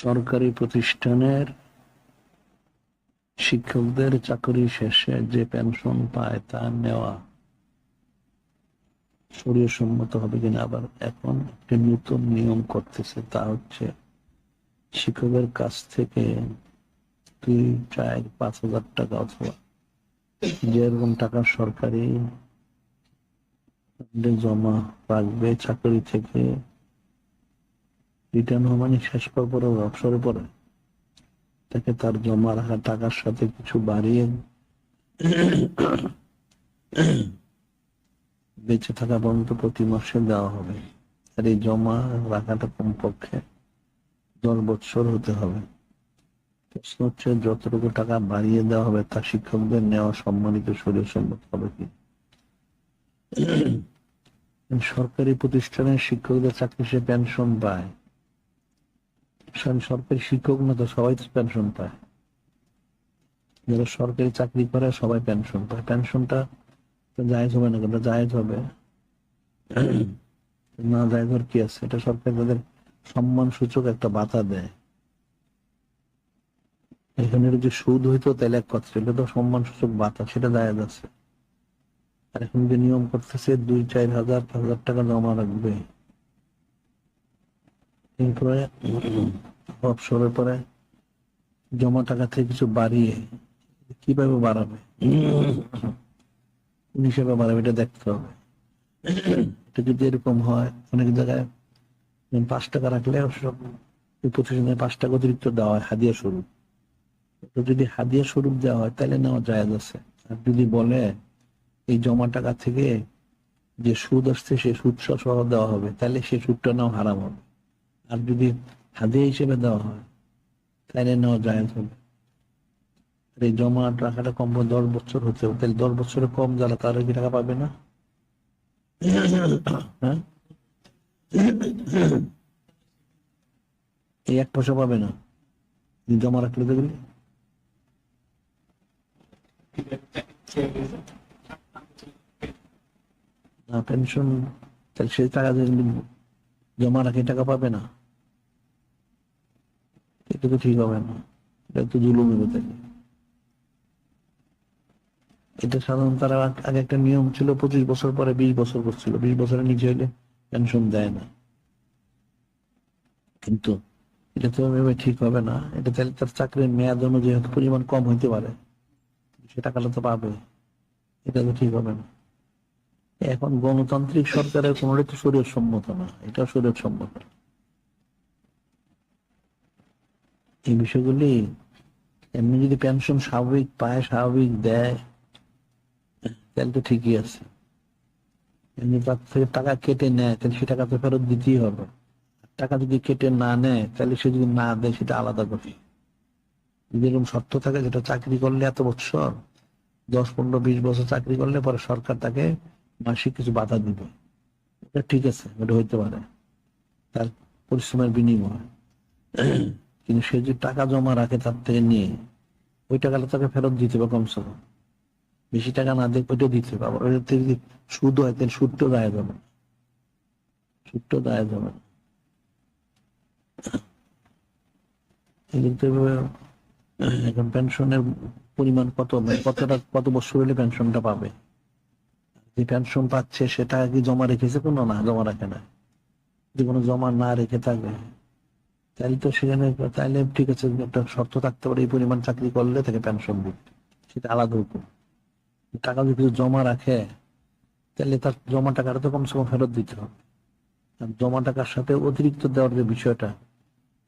সরকারি প্রতিষ্ঠানের শিক্ষকদের চাকরি শেষে যে পেনশন পায় তা নেওয়া শরীর সম্মত হবে কিনা, আবার এখন একটি নতুন নিয়ম করতেছে, তা হচ্ছে শিক্ষকের কাছ থেকে দুই, চার, পাঁচ হাজার টাকা অথবা যেরকম টাকা সরকারি জমা রাখবে চাকরি থেকে রিটার্ন হওয়া মানে শেষ করার পরে অবসরে পরে তাকে তার জমা রাখা টাকার সাথে কিছু বাড়িয়ে বেঁচে থাকা পর্যন্ত প্রতি মাসে দেওয়া হবে। আর এই জমা রাখাটা কমপক্ষে দশ বছর হতে হবে। প্রশ্ন হচ্ছে, যতটুকু টাকা বাড়িয়ে দেওয়া হবে, তা শিক্ষকদের নেওয়া সম্মানিত শরীর সম্মত হবে কি? সরকারি প্রতিষ্ঠানের শিক্ষকদের চাকরি সে পেনশন পায়। সরকারি শিক্ষক না তো সবাই পেনশন পায়। যারা সরকারি চাকরি করে সবাই পেনশন পায়। পেনশনটা জায়েজ হবে না কিন্তু জায়েজ হবে। না জায়েজ হওয়ার কি আছে? এটা সরকার তাদের সম্মান সূচক একটা বাতা দেয়। এখানে যদি সুদ হইতো তাহলে এক কথা ছিল তো সম্মান সূচক বাতা সেটা জায়েজ আছে। আর এখন যে নিয়ম করতেছে, দুই চার হাজার, পাঁচ হাজার টাকা জমা রাখবে। এরপরে অবসরের পরে জমা টাকা থেকে কিছু বাড়িয়ে কীভাবে বাড়াবে? কোন হিসেবে বাড়াবে এটা দেখতে হবে। এটা যদি এরকম হয়, অনেক জায়গায় পাঁচ টাকা রাখলে সব প্রতিষ্ঠানে পাঁচ টাকা অতিরিক্ত দেওয়া হয়, হাদিয়া স্বরূপ যদি হাদিয়া স্বরূপ দেওয়া হয়, তাহলে নেওয়া জায়েজ আছে। আর যদি বলে এই জমা টাকা থেকে যে সুদ আসছে, সে সুদ সহ দেওয়া হবে, তাহলে সে সুদটা নাও হারাম হবে। আর যদি হাদিয়া হিসেবে দেওয়া হয়, তাহলে নেওয়া জায়েজ হবে। এই জমা টাকাটা কম দশ বছর হতে হবে। তাহলে দশ বছরের কম যারা তারা কি টাকা পাবে না? হ্যাঁ? এই এক পয়সা পাবে না। জমা রাখলে দেখলি না পেনশন সেই টাকা জমা রাখে টাকা পাবে না। এটা তো ঠিক হবে না। এটা তো জুলুম হবে তাকে এটা সাধারণত তারা আগে একটা নিয়ম ছিল, পঁচিশ বছর পরে বিশ বছর করছিল। বিশ বছরের নিচে হইলে পেনশন দেয় না। কিন্তু এটা তো এভাবে ঠিক হবে না। এটা তাহলে তার চাকরির মেয়াদ অনুযায়ী পরিমাণ কম হইতে পারে। সে টাকাটা তো পাবে। এটা তো ঠিক হবে না। এখন গণতান্ত্রিক সরকারের কোনোটাই তো শরীর সম্মত না। এটা শরীর সম্মত। এই বিষয়গুলি এমনি যদি পেনশন স্বাভাবিক, পায় স্বাভাবিক দেয়, তাহলে তো ঠিকই আছে। এমনি থেকে টাকা কেটে নেয়, তাহলে সে টাকা তো ফেরত দিতেই হবে। টাকা যদি কেটে না নেয়, তাহলে সে যদি না দেয়, সেটা আলাদা করে যদি এরকম শর্ত থাকে, যেটা চাকরি করলে এত বছর, দশ, পনেরো, বিশ বছর চাকরি করলে পরে সরকার তাকে মাসিক কিছু বাধা দিবে। এটা ঠিক আছে ওটা হইতে পারে। তার পরিশ্রমের বিনিময়। কিন্তু সে যে টাকা জমা রাখে তার থেকে নিয়ে, ওই টাকাটা তাকে ফেরত দিতে হবে কমসে কম। বেশি টাকা না দিয়ে ওইটা দিতে হবে। আবার ওইটা যদি সুদ হয়, তাহলে সুদটাও দেওয়া যাবে। না সুদটাও দেওয়া যাবে কিন্তু এখন পেনশনের পরিমাণ কত? মানে কতটা, কত বছর হলে পেনশনটা পাবে? যে পেনশন পাচ্ছে সেটা কি জমা রেখেছে কোনো না জমা রাখে না যদি কোনো জমা না রেখে থাকে তাহলে তো সেখানে তাহলে ঠিক আছে একটা শর্ত থাকতে পারে, এই পরিমাণ চাকরি করলে তাকে পেনশন দিবে সেটা আলাদা হুকুম টাকা যদি জমা রাখে, তাহলে তার জমা টাকাটা তো কমসে কম ফেরত দিতে হবে। আর জমা টাকার সাথে অতিরিক্ত দেওয়ার যে বিষয়টা,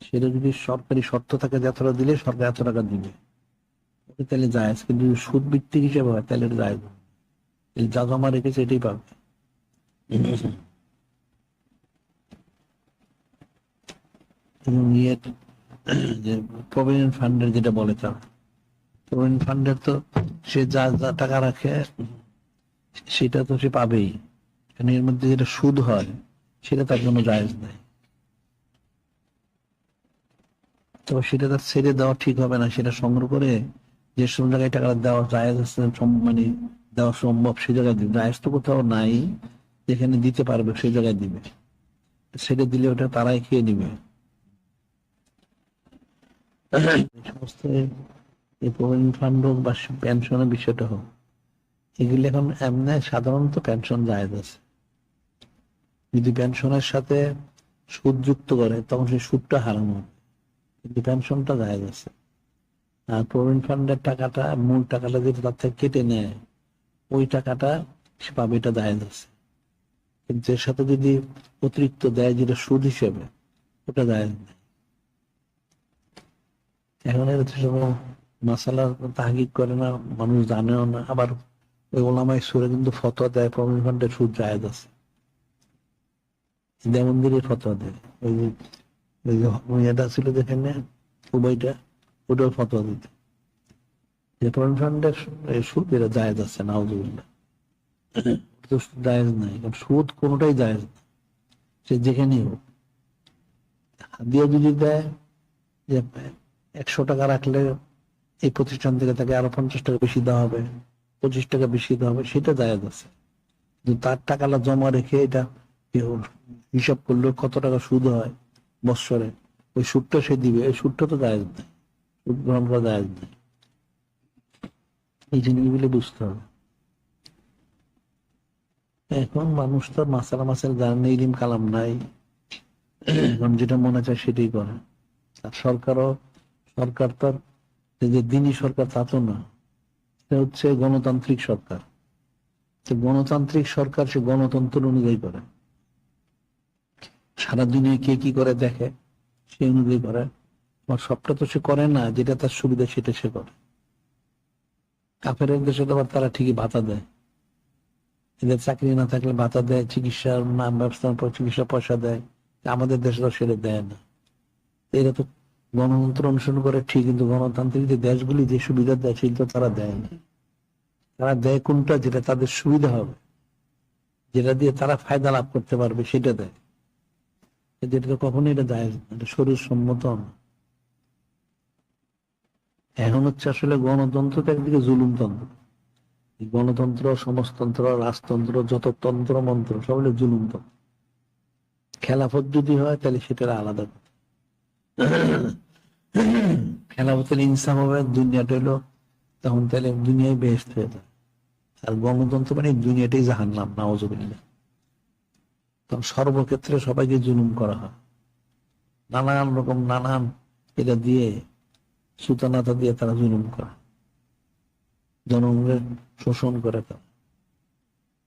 সেটা যদি সরকারি শর্ত থাকে যে দিলে, সরকার এত টাকা দিবে। তাহলে যায়, কিন্তু সুদ ভিত্তিক হিসেবে হয়, তাহলে এটা যা জমা রেখেছে, এটাই পাবে। এবং যে প্রভিডেন্ট ফান্ডের যেটা বলে তারা প্রভিডেন্ট ফান্ডের তো সে যা যা টাকা রাখে, সেটা তো সে পাবেই। কারণ এর মধ্যে যেটা সুদ হয়, সেটা তার জন্য জায়েজ নেই। তো সেটা তার ছেড়ে দেওয়া ঠিক হবে না, সেটা সংগ্রহ করে যে সব জায়গায় টাকা দেওয়া জায়েজ আছে মানে দেওয়া সম্ভব, সে জায়গায় দিবে। জায়েজ তো কোথাও নাই, যেখানে দিতে পারবে সেই জায়গায় দিবে। সেটা দিলে ওটা তারাই খেয়ে নিবে। সমস্ত প্রভিডেন্ট ফান্ড হোক বা পেনশনের বিষয়টা হোক, এগুলি এখন এমনি সাধারণত পেনশন জায়েজ আছে। যদি পেনশনের সাথে সুদ যুক্ত করে, তখন সেই সুদটা হারানো হবে। কিন্তু পেনশনটা জায়েজ আছে। আর প্রভিডেন্ট ফান্ডের টাকাটা, মূল টাকাটা যদি তার থেকে কেটে নেয় ওই টাকাটা সে পাবে, এটা জায়েজ আছে কিন্তু এর সাথে যদি অতিরিক্ত দেয় যেটা সুদ হিসেবে, ওটা জায়েজ নেই। এখন এর মাসালা তাহাকিক করে না, মানুষ জানেও না। আবার ওই ওলামাই সুরে কিন্তু ফতোয়া দেয় প্রভিডেন্ট ফান্ডের সুদ জায়েজ আছে। দেমন্দিরের ফতোয়া দেয়। ওই যে ওই যে ছিল যেখানে উভয়টা ওটাও ফতোয়া দিতে। সুদ এটা জায়েজ আছে জায়েজ নাই, কারণ সুদ জায়েজ না সে যেখানেই হোক। যদি দেয়, যে একশো টাকা রাখলে এই প্রতিষ্ঠান থেকে তাকে আরও পঞ্চাশ টাকা বেশি দেওয়া হবে, পঁচিশ টাকা বেশি দেওয়া হবে, সেটা জায়েজ আছে। কিন্তু তার টাকাটা জমা রেখে এটা হিসাব করলে কত টাকা সুদ হয় বৎসরে, ওই সুদটা সে দিবে। এই সুদটা তো জায়েজ নেই। সুদ গ্রহণ করা জায়েজ নেই। এই জিনিসগুলি বুঝতে হবে। এখন মানুষ তো মাসালা মাসাল জানে না ইলিম কালাম নাই। এখন যেটা মনে চায় সেটাই করে। আর সরকারও, সরকার তার যে দিনই সরকার তা তো না। সে হচ্ছে গণতান্ত্রিক সরকার। তো গণতান্ত্রিক সরকার সে গণতন্ত্র অনুযায়ী করে। সারা দুনিয়া কে কি করে দেখে, সে অনুযায়ী করে। আমার সবটা তো সে করে না, যেটা তার সুবিধা সেটা সে করে। কাফের দেশে আবার তারা ঠিকই ভাতা দেয়। এদের চাকরি না থাকলে ভাতা দেয়, চিকিৎসার নাম, ব্যবস্থার পর চিকিৎসা পয়সা দেয়, আমাদের দেশে তো সেটা দেয় না। এরা তো গণতন্ত্র অনুসরণ করে ঠিক, কিন্তু গণতান্ত্রিক যে দেশগুলি যে সুবিধা দেয়, সেগুলো তারা দেয় না। তারা দেয় কোনটা? যেটা তাদের সুবিধা হবে। যেটা দিয়ে তারা ফায়দা লাভ করতে পারবে, সেটা দেয়। যেটা তো কখনোই এটা দেয় না, এটা শরীর সম্মত না। এখন হচ্ছে আসলে গণতন্ত্র তো একদিকে জুলুমতন্ত্র। গণতন্ত্র, সমাজতন্ত্র, রাজতন্ত্র যত তন্ত্র মন্ত্র, সব হলো জুলুমতন্ত্র। খেলাফত যদি হয়, তাহলে সেটা আলাদা খেলাফতের ইনসাফ হবে, দুনিয়াটা হলো তখন তাহলে দুনিয়ায় বেহেস্ত হয়ে যায় আর গণতন্ত্র মানে দুনিয়াটাই জাহান্নাম নাওজবিল্লা তখন সর্বক্ষেত্রে সবাইকে জুলুম করা হয়। নানান রকম, নানান এটা দিয়ে সুতানাতা দিয়ে তারা জুলুম করে। জনগণের শোষণ করে তারা।